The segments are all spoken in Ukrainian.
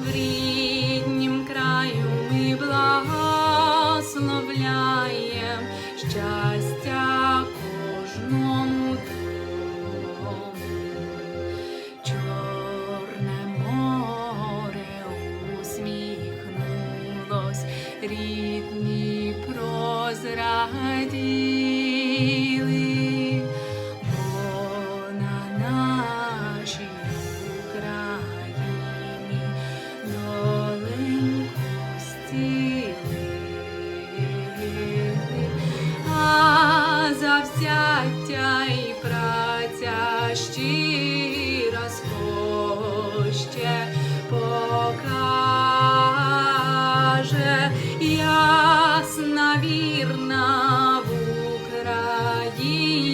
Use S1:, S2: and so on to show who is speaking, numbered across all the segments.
S1: В ріднім краю ми благословляєм щастя кожному дому. Чорне море усміхнулось, рідні прозраді. Завзяття і праця щира схоще покаже. Ясна вірна в Україні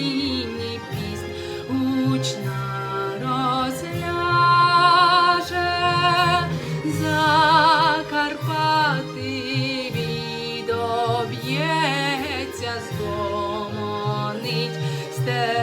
S1: піснь гучна розляже. Закарпати відоб'ється, здомонить сте